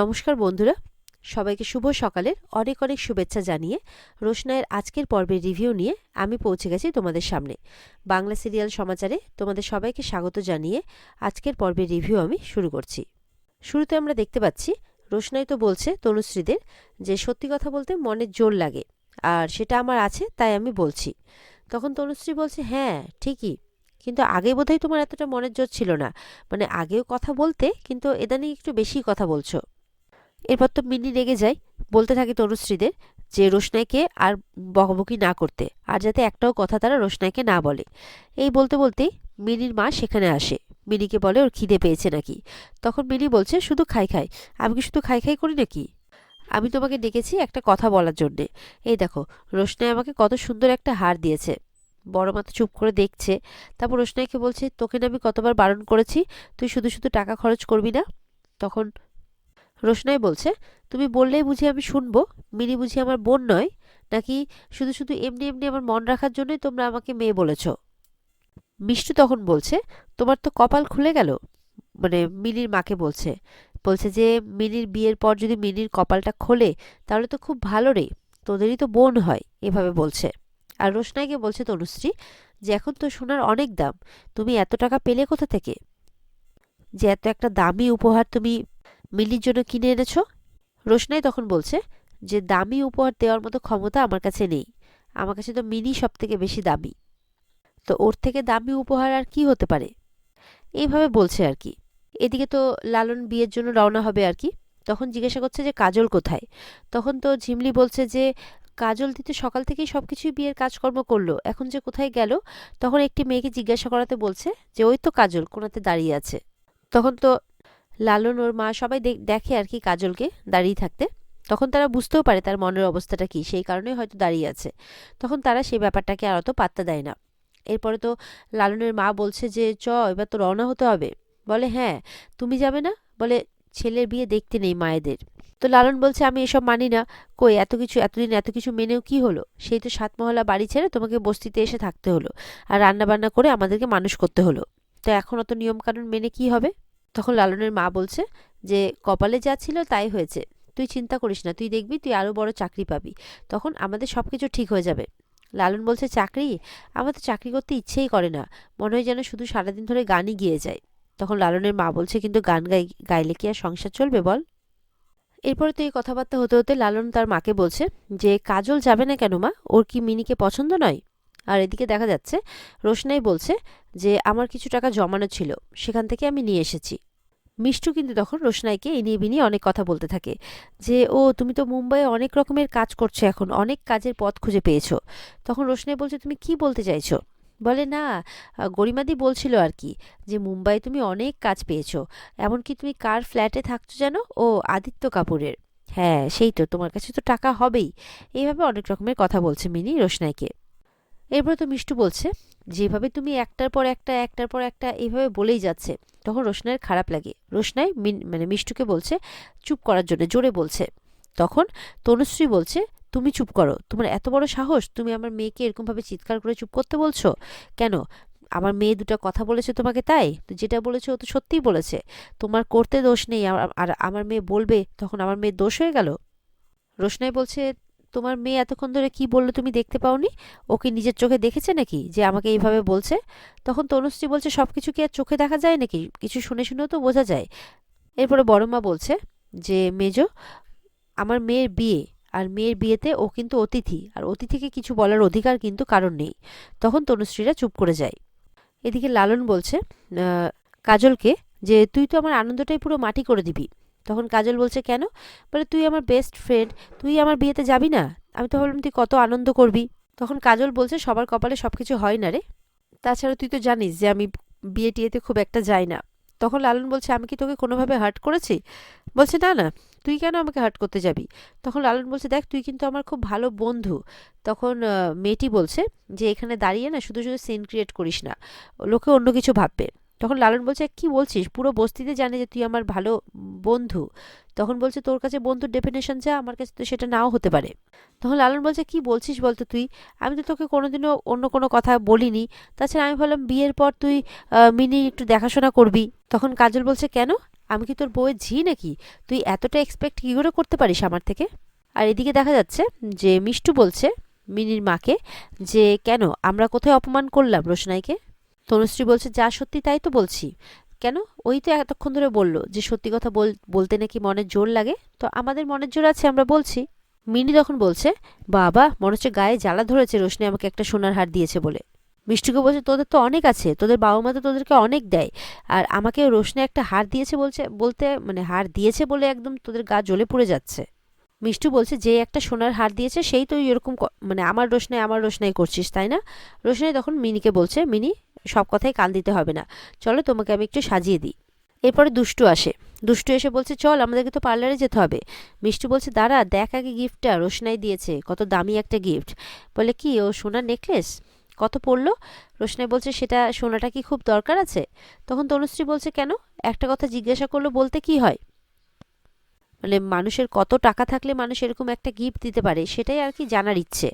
নমস্কার বন্ধুরা। সবাইকে শুভ সকালের অনেক অনেক শুভেচ্ছা জানিয়ে রোশনায়ের আজকের পর্বের রিভিউ নিয়ে আমি পৌঁছে গেছি তোমাদের সামনে। বাংলা সিরিয়াল সমাচারে তোমাদের সবাইকে স্বাগত জানিয়ে আজকের পর্বের রিভিউ আমি শুরু করছি। শুরুতে আমরা দেখতে পাচ্ছি, রোশনাই তো বলছে তনুশ্রীদের যে সত্যি কথা বলতে মনের জোর লাগে, আর সেটা আমার আছে, তাই আমি বলছি। তখন তনুশ্রী বলছে হ্যাঁ ঠিকই, কিন্তু আগে বোধহয় তোমার এতটা মনের জোর ছিল না। মানে আগেও কথা বলতে, কিন্তু এদানি একটু বেশি কথা বলছো। এরপর তো মিনি রেগে যায়। বলতে থাকে তনুশ্রীদের যে রোশনাইকে আর বকবকি না করতে, আর যাতে একটাও কথা তারা রোশনাইকে না বলে। এই বলতে বলতেই মিনির মা সেখানে আসে। মিনিকে বলে, ওর খিদে পেয়েছে নাকি? তখন মিনি বলছে, শুধু খাই খাই। আমি কি শুধু খাই খাই করি নাকি? আমি তোমাকে ডেকেছি একটা কথা বলার জন্যে। এই দেখো, রোশনাই আমাকে কত সুন্দর একটা হার দিয়েছে। বড় মা তো চুপ করে দেখছে। তারপর রোশনাইকে বলছে, তোকে না আমি কতবার বারণ করেছি? তুই শুধু শুধু টাকা খরচ করবি না? তখন রোশনাই বলছে, তুমি বললেই বুঝি আমি শুনব? মিনি বুঝি আমার বোন নয়? নাকি শুধু শুধু এমনি এমনি আমার মন রাখার জন্যই তোমরা আমাকে মেয়ে বলেছ? মিষ্টু তখন বলছে, তোমার তো কপাল খুলে গেল। মানে মিনির মাকে বলছে বলছে যে মিনির বিয়ের পর যদি মিনির কপালটা খোলে, তাহলে তো খুব ভালো রে, তোদেরই তো বোন হয়, এভাবে বলছে। আর রোশনাইকে বলছে তনুশ্রী, যে এখন তো সোনার অনেক দাম, তুমি এত টাকা পেলে কোথা থেকে? যে এত একটা দামি উপহার তুমি মিলির জন্য কিনে এনেছ? রোশনাই তখন বলছে যে, দামি উপহার দেওয়ার মতো ক্ষমতা আমার কাছে নেই। আমার কাছে তো মিনি সব থেকে বেশি দামি। তো ওর থেকে দামি উপহার আর কি হতে পারে? এইভাবে বলছে আর কি। এদিকে তো লালন বিয়ের জন্য রওনা হবে আর কি। তখন জিজ্ঞাসা করছে যে, কাজল কোথায়? তখন তো ঝিমলি বলছে যে, কাজল দিতে সকাল থেকেই সব কিছুই বিয়ের কাজকর্ম করল। এখন যে কোথায় গেল? তখন একটি মেয়েকে জিজ্ঞাসা করাতে বলছে যে, ওই তো কাজল, কোনাতে দাঁড়িয়ে আছে। তখন তো লালন ওর মা সবাই দেখে আর কি কাজলকে দাঁড়িয়ে থাকতে। তখন তারা বুঝতেও পারে তার মনের অবস্থাটা কি, সেই কারণে হয়তো দাঁড়িয়ে আছে। তখন তারা সেই ব্যাপারটাকে আর অত পাত্তা দেয় না। এরপরে তো লালনের মা বলছে যে, চ, এবার তো রওনা হতে হবে। বলে হ্যাঁ তুমি যাবে না? বলে, ছেলের বিয়ে দেখতে নেই মায়েদের। তো লালন বলছে, আমি এসব মানি না। কই, এত কিছু, এতদিন এত কিছু মেনেও কি হলো? সেই তো সাতমহলা বাড়ি ছেড়ে তোমাকে বস্তিতে এসে থাকতে হলো। আর রান্না বান্না করে আমাদেরকে মানুষ করতে হলো। তো এখন অত নিয়মকানুন মেনে কি হবে? তখন লালনের মা বলছে যে, কপালে যা ছিল তাই হয়েছে। তুই চিন্তা করিস না, তুই দেখবি, তুই আরও বড় চাকরি পাবি। তখন আমাদের সব কিছু ঠিক হয়ে যাবে। লালন বলছে, চাকরি? আমার তো চাকরি করতে ইচ্ছেই করে না। মনে হয় যেন শুধু সারাদিন ধরে গানই গিয়ে যায়। তখন লালনের মা বলছে, কিন্তু গান গাই, গাইলে কি আর সংসার চলবে বল? এরপরে তো এই কথাবার্তা হতে হতে লালন তার মাকে বলছে যে, কাজল যাবে না কেন মা? ওর কি মিনিকে পছন্দ নয়? আর এদিকে দেখা যাচ্ছে, রোশনাই বলছে যে আমার কিছু টাকা জমানো ছিল, সেখান থেকে আমি নিয়ে এসেছি। মিষ্টু কিন্তু তখন রোশনাইকে এই নিয়ে বিনিয়ে অনেক কথা বলতে থাকে, যে, ও, তুমি তো মুম্বাইয়ে অনেক রকমের কাজ করছ এখন, অনেক কাজের পথ খুঁজে পেয়েছ। তখন রোশনাই বলছে, তুমি কি বলতে চাইছো? বলে, না গরিমাদি বলছিল আর কি, যে মুম্বাই তুমি অনেক কাজ পেয়েছ, এমনকি তুমি কার ফ্ল্যাটে থাকছো যেন ও, আদিত্য কাপুরের। হ্যাঁ সেই তো, তোমার কাছে তো টাকা হবেই। এইভাবে অনেক রকমের কথা বলছে মিনি রোশনাইকে। এরপর তো মিষ্টু বলছে, যেভাবে তুমি একটার পর একটা, একটার পর একটা এইভাবে বলেই যাচ্ছে, তখন রোশনাইয়ের খারাপ লাগে। রোশনাই মানে মিষ্টুকে বলছে, চুপ করার জন্য। জোরে বলছে। তখন তনুশ্রী বলছে, তুমি চুপ করো, তোমার এত বড় সাহস, তুমি আমার মেয়েকে এরকমভাবে চিৎকার করে চুপ করতে বলছো? কেন? আমার মেয়ে দুটো কথা বলেছে তোমাকে তাই? তো যেটা বলেছে ও তো সত্যিই বলেছে। তোমার করতে দোষ নেই আর আমার মেয়ে বলবে, তখন আমার মেয়ে দোষ হয়ে গেল? রোশনাই বলছে তোমার মেয়ে এতক্ষণ ধরে কি বলল তুমি দেখতে পাওনি? ও কি নিজের চোখে দেখেছে নাকি? যে আমাকে এইভাবে বলছে? তখন তনুশ্রী বলছে সব কিছু কি আর চোখে দেখা যায় নাকি? কিছু শুনে শুনেও তো বোঝা যায়। এরপরে বড় মা বলছে যে, মেজ, আমার মেয়ের বিয়ে, আর মেয়ের বিয়েতে ও কিন্তু অতিথি, আর অতিথিকে কিছু বলার অধিকার কিন্তু কারণ নেই। তখন তনুশ্রীরা চুপ করে যায়। এদিকে লালন বলছে কাজলকে যে, তুই তো আমার আনন্দটাই পুরো মাটি করে দিবি। তখন কাজল বলছে, কেন? বলে, তুই আমার বেস্ট ফ্রেন্ড তুই আমার বিয়েতে যাবি না? আমি তো ভাবলাম, তুই কত আনন্দ করবি? তখন কাজল বলছে, সবার কপালে সব কিছু হয় না রে। তাছাড়া তুই তো জানিস যে আমি বিয়ে টিয়েতে খুব একটা যাই না। তখন লালন বলছে, আমি কি তোকে কোনোভাবে হার্ট করেছি? বলছে, না না, তুই কেন আমাকে হার্ট করতে যাবি? তখন লালন বলছে, দেখ, তুই কিন্তু আমার খুব ভালো বন্ধু। তখন মেয়েটি বলছে যে, এখানে দাঁড়িয়ে না, শুধু শুধু সিন ক্রিয়েট করিস না, লোকে অন্য কিছু ভাববে। তখন লালন বলছে, কি বলছিস? পুরো বস্তিতে জানে যে তুই আমার ভালো বন্ধু। তখন বলছে, তোর কাছে বন্ধুর ডেফিনেশন যা, আমার কাছে তো সেটা নাও হতে পারে। তখন লালন বলছে, কি বলছিস বলতো তুই? আমি তো তোকে কোনোদিনও অন্য কোনো কথা বলিনি। তাছাড়া আমি ভাবলাম, বিয়ের পর তুই মিনি একটু দেখাশোনা করবি। তখন কাজল বলছে, কেন? আমি কি তোর বউয়ের ঝি নাকি? তুই এতটা এক্সপেক্ট কী করে করতে পারিস আমার থেকে? আর এদিকে দেখা যাচ্ছে যে মিষ্টু বলছে, মিনির মাকে, যে, কেন? আমরা কোথায় অপমান করলাম রোশনাইকে? তনুশ্রী বলছে, যা সত্যি তাই তো বলছি। কেন? ওই তো এতক্ষণ ধরে বলল যে সত্যি কথা বল, বলতে নাকি মনের জোর লাগে? তো আমাদের মনের জোর আছে, আমরা বলছি। মিনি তখন বলছে, বাবা, মনে হচ্ছে গায়ে জ্বালা ধরেছে, রোশনি আমাকে একটা সোনার হার দিয়েছে বলে। মিষ্টিকে বলছে, তোদের তো অনেক আছে, তোদের বাবা মা তো তোদেরকে অনেক দেয়, আর আমাকে রোশনি একটা হার দিয়েছে বলছে, বলতে মানে হার দিয়েছে বলে একদম তোদের গা জ্বলে পুড়ে যাচ্ছে। মিষ্টু বলছে, যে একটা সোনার হার দিয়েছে, সেই তো এরকম মানে আমার রোশনাই আমার রোশনাই করছিস, তাই না? রোশনাই তখন মিনিকে বলছে, মিনি সব কথাই কাল দিতে হবে না। চলো তোমাকে আমি একটু সাজিয়ে দিই। এরপরে দুষ্টু আসে। দুষ্টু এসে বলছে, চল, আমাদেরকে তো পার্লারে যেতে হবে। মিষ্টু বলছে, দাঁড়া, দেখ আগে গিফটটা, রোশনাই দিয়েছে, কত দামি একটা গিফট। বলে, কি, ও সোনার নেকলেস? কত পড়ল? রোশনাই বলছে, সেটা, সোনাটা কি খুব দরকার আছে? তখন তনুশ্রী বলছে, কেন? একটা কথা জিজ্ঞাসা করল, বলতে কি হয়? মানে মানুষের কত টাকা থাকলে মানুষ এরকম একটা গিফট দিতে পারে, সেটাই আর কি জানার ইচ্ছে।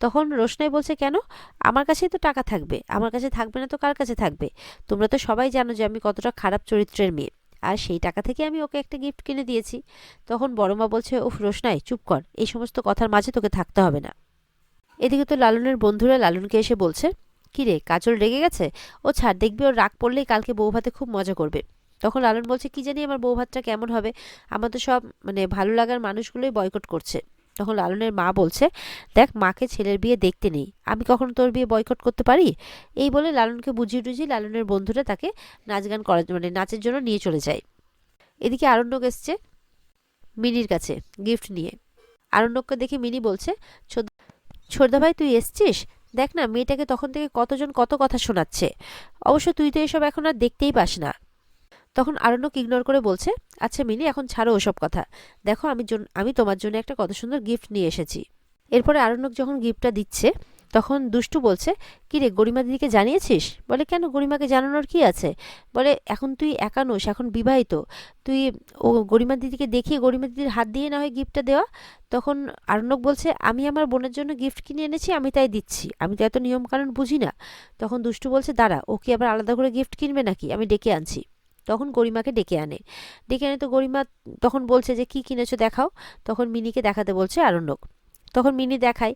তখন রোশনাই বলছে, কেন? আমার কাছেই তো টাকা থাকবে। আমার কাছে থাকবে না তো কার কাছে থাকবে? তোমরা তো সবাই জানো যে আমি কতটা খারাপ চরিত্রের মেয়ে। আর সেই টাকা থেকে আমি ওকে একটা গিফট কিনে দিয়েছি। তখন বড়মা বলছে, উফ রোশনাই, চুপ কর। এই সমস্ত কথার মাঝে তোকে থাকতে হবে না। এদিকে তো লালনের বন্ধুরা লালনকে এসে বলছে কি রে কাজল রেগে গেছে? ও ছাড়, দেখবি ওর রাগ পড়লেই কালকে বউ ভাতে খুব মজা করবে। তখন লালন বলছে, কি জানি আমার বউ ভাতটা কেমন হবে? আমার তো সব মানে ভালো লাগার মানুষগুলোই বয়কট করছে। তখন লালনের মা বলছে, দেখ, মাকে ছেলের বিয়ে দেখতে নেই। আমি কখনো তোর বিয়ে বয়কট করতে পারি? এই বলে লালনকে বুঝিয়ে টুঝিয়ে লালনের বন্ধুরা তাকে নাচ গান করার মানে নাচের জন্য নিয়ে চলে যায়। এদিকে আরণ্যক এসছে মিনির কাছে গিফট নিয়ে। আরণ্যককে দেখে মিনি বলছে ছোটদা ভাই, তুই এসছিস? দেখ না, মেয়েটাকে তখন থেকে কতজন কত কথা শোনাচ্ছে। অবশ্য তুই তো এসব এখন আর দেখতেই পাস না। তখন আরণ্যক ইগনোর করে বলছে আচ্ছা মিনি এখন ছাড়ো ওসব কথা। দেখো, আমি আমি তোমার জন্য একটা কত সুন্দর গিফট নিয়ে এসেছি। এরপরে আরণ্যক যখন গিফটটা দিচ্ছে, তখন দুষ্টু বলছে, কি রে, গরিমা দিদিকে জানিয়েছিস? বলে, কেন গরিমাকে জানানোর কি আছে? বলে, এখন তুই একা নোস, এখন বিবাহিত। তুই ও গরিমা দিদিকে দেখিয়ে গরিমা দিদির হাত দিয়ে না হয় গিফটটা দেওয়া? তখন আরণ্যক বলছে, আমি আমার বোনের জন্য গিফট কিনে এনেছি, আমি তাই দিচ্ছি। আমি তো এত নিয়মকানুন বুঝি না। তখন দুষ্টু বলছে, দাঁড়া, ও কি আবার আলাদা করে গিফট কিনবে নাকি? আমি ডেকে আনছি। তখন গরিমাকে ডেকে আনে। ডেকে আনে তো গরিমা তখন বলছে যে, কি কিনেছো দেখাও? তখন মিনিকে দেখাতে বলছে আরণ্যক। তখন মিনি দেখায়,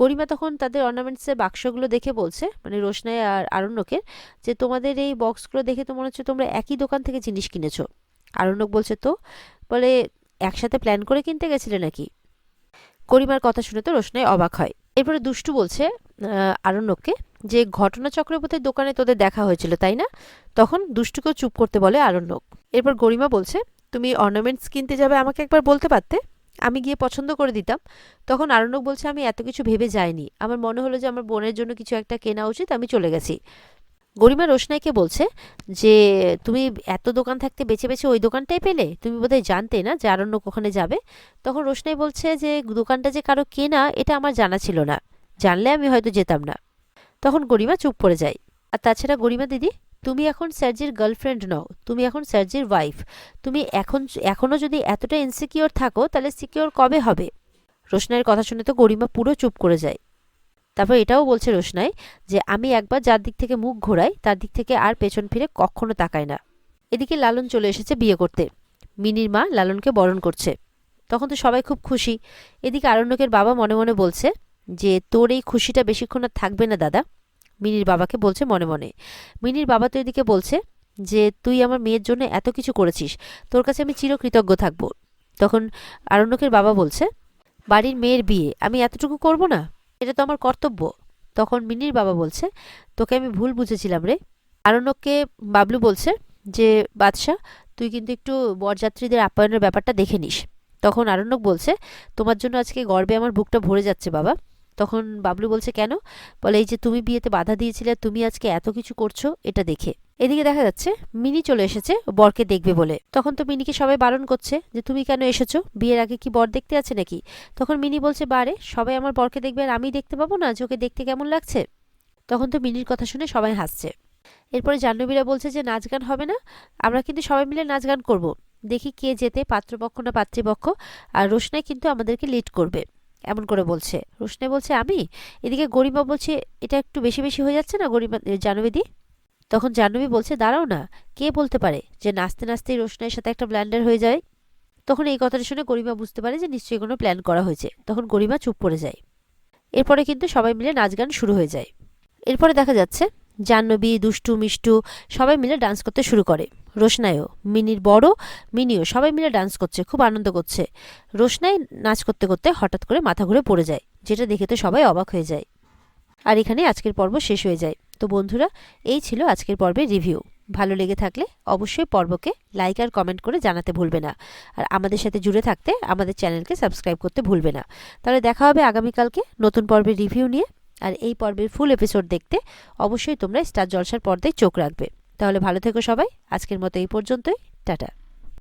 গরিমা তখন তাদের অর্নামেন্টসের বাক্সগুলো দেখে বলছে মানে রোশনাই আর আরণ্যকের, যে, তোমাদের এই বক্সগুলো দেখে তো মনে হচ্ছে তোমরা একই দোকান থেকে জিনিস কিনেছো। আরণ্যক বলছে, তো? বলে, একসাথে প্ল্যান করে কিনতে গেছিলে নাকি? গরিমার কথা শুনে তো রোশনাই অবাক হয়। এরপরে দুষ্টু বলছে আরণ্যককে যে ঘটনা চক্রবর্তীর দোকানে তোদের দেখা হয়েছিল, তাই না? তখন দুষ্টুকেও চুপ করতে বলে আরণ্যক। এরপর গরিমা বলছে, তুমি অর্নামেন্টস কিনতে যাবে আমাকে একবার বলতে পারতে? আমি গিয়ে পছন্দ করে দিতাম। তখন আরণ্যক বলছে, আমি এত কিছু ভেবে যাইনি। আমার মনে হলো যে আমার বোনের জন্য কিছু একটা কেনা উচিত, আমি চলে গেছি। গরিমা রোশনাইকে বলছে, যে তুমি এত দোকান থাকতে বেছে বেছে ওই দোকানটাই পেলে? তুমি বোধহয় জানতে না যে আরণ্যক ওখানে যাবে? তখন রোশনাই বলছে যে, দোকানটা যে কারও কেনা, এটা আমার জানা ছিল না। জানলে আমি হয়তো যেতাম না। তখন গরিমা চুপ করে যায়। আর তাছাড়া গরিমা দিদি, তুমি এখন স্যারজির গার্লফ্রেন্ড নও, তুমি এখন স্যারজির ওয়াইফ তুমি এখন এখনও যদি এতটা ইনসিকিওর থাকো, তাহলে সিকিওর কবে হবে? রোশনাইয়ের কথা শুনে তো গরিমা পুরো চুপ করে যায়। তারপর এটাও বলছে রোশনাই যে, আমি একবার যার দিক থেকে মুখ ঘোরাই, তার দিক থেকে আর পেছন ফিরে কখনো তাকায় না। এদিকে লালন চলে এসেছে বিয়ে করতে। মিনির মা লালনকে বরণ করছে। তখন তো সবাই খুব খুশি। এদিকে আরণ্যকের বাবা মনে মনে বলছে যে, তোর এই খুশিটা বেশিক্ষণ আর থাকবে না, দাদা। মিনির বাবাকে বলছে মনে মনে। মিনির বাবা তো এদিকে বলছে যে, তুই আমার মেয়ের জন্য এত কিছু করেছিস, তোর কাছে আমি চিরকৃতজ্ঞ থাকব। তখন আরণ্যকের বাবা বলছে, বাড়ির মেয়ের বিয়ে, আমি এতটুকু করব না? এটা তো আমার কর্তব্য। তখন মিনির বাবা বলছে, তোকে আমি ভুল বুঝেছিলাম রে। আরণ্যককে বাবলু বলছে যে, বাদশাহ, তুই কিন্তু একটু বরযাত্রীদের আপ্যায়নের ব্যাপারটা দেখে নিস। তখন আরণ্যক বলছে, তোমার জন্য আজকে গর্বে আমার বুকটা ভরে যাচ্ছে বাবা। তখন বাবলু বলছে, কেন? বলে, এই যে তুমি বিয়েতে বাধা দিয়েছিলে, তুমি আজকে এত কিছু করছ, এটা দেখে। এদিকে দেখা যাচ্ছে, মিনি চলে এসেছে, বরকে দেখবে বলে। তখন তো মিনিকে সবাই বারণ করছে যে, তুমি কেন এসেছ? বিয়ের আগে কি বর দেখতে আছে নাকি? তখন মিনি বলছে বারে সবাই আমার বরকে দেখবে আর আমি দেখতে পাবো না, যে ওকে দেখতে কেমন লাগছে? তখন তো মিনির কথা শুনে সবাই হাসছে। এরপরে জাহ্নবীরা বলছে যে, নাচ গান হবে না, আমরা কিন্তু সবাই মিলে নাচ গান করব। দেখি কে যেতে পাত্রপক্ষ না পাত্রীপক্ষ, আর রোশনাই কিন্তু আমাদেরকে লিড করবে। এমন করে বলছে। রোশনাই বলছে, আমি? এদিকে গরিমা বলছে, এটা একটু বেশি বেশি হয়ে যাচ্ছে না গরিমা জাহ্নবীদি? তখন জাহ্নবী বলছে, দাঁড়াও না, কে বলতে পারে যে নাচতে নাচতেই রোশনের সাথে একটা ব্ল্যান্ডার হয়ে যায়? তখন এই কথাটা শুনে গরিমা বুঝতে পারে যে নিশ্চয়ই কোনো প্ল্যান করা হয়েছে। তখন গরিমা চুপ করে যায়। এরপরে কিন্তু সবাই মিলে নাচ গান শুরু হয়ে যায়। এরপরে দেখা যাচ্ছে জাহ্নবী, দুষ্টু, মিষ্টু সবাই মিলে ডান্স করতে শুরু করে। রোশনাইও, মিনির বড়, মিনিও সবাই মিলে ডান্স করছে, খুব আনন্দ করছে। রোশনাই নাচ করতে করতে হঠাৎ করে মাথা ঘুরে পড়ে যায়, যেটা দেখে তো সবাই অবাক হয়ে যায়। আর এখানে আজকের পর্ব শেষ হয়ে যায়। তো বন্ধুরা, এই ছিল আজকের পর্বের রিভিউ ভালো লেগে থাকলে অবশ্যই পর্বকে লাইক আর কমেন্ট করে জানাতে ভুলবে না। আর আমাদের সাথে জুড়ে থাকতে আমাদের চ্যানেলকে সাবস্ক্রাইব করতে ভুলবে না। তাহলে দেখা হবে আগামীকালকে নতুন পর্বের রিভিউ নিয়ে। আর এই পর্বের ফুল এপিসোড দেখতে অবশ্যই তোমরা স্টার জলসার পর্দায় চোখ রাখবে। তাহলে ভালো থেকো সবাই। আজকের মতো এই পর্যন্তই। টাটা।